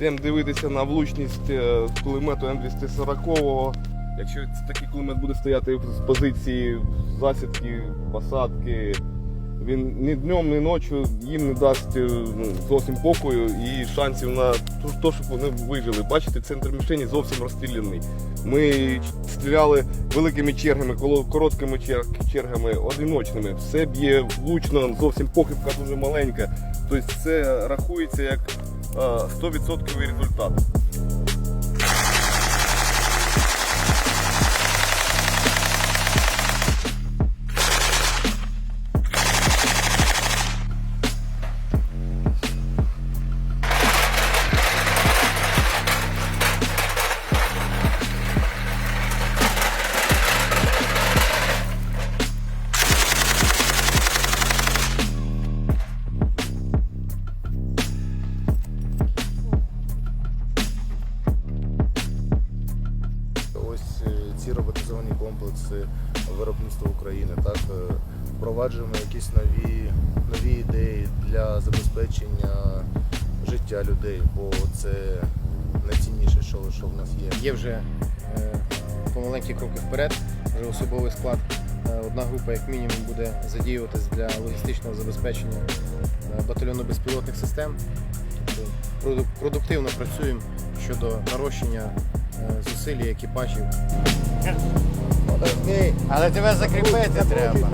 Йдемо дивитися на влучність е, кулемету М240. Якщо такий кулемет буде стояти з позиції засідки, посадки, він ні днем, ні ночі їм не дасть е, ну, зовсім покою і шансів на те, щоб вони вижили. Бачите, центр мішені зовсім розстріляний. Ми стріляли великими чергами, короткими чергами, одиночними. Все б'є влучно, зовсім похибка дуже маленька. Тобто це рахується як 100% результат. Ось е, ці роботизовані комплекси виробництва України. Так е, впроваджуємо якісь нові, нові ідеї для забезпечення життя людей, бо це найцінніше, що, що в нас є. Є вже е, помаленькі кроки вперед, вже особовий склад. Одна група, як мінімум, буде задіюватись для логістичного забезпечення батальйону безпілотних систем. Тобто продуктивно працюємо щодо нарощення е, зусиль і екіпажів. Але тебе закріпити треба.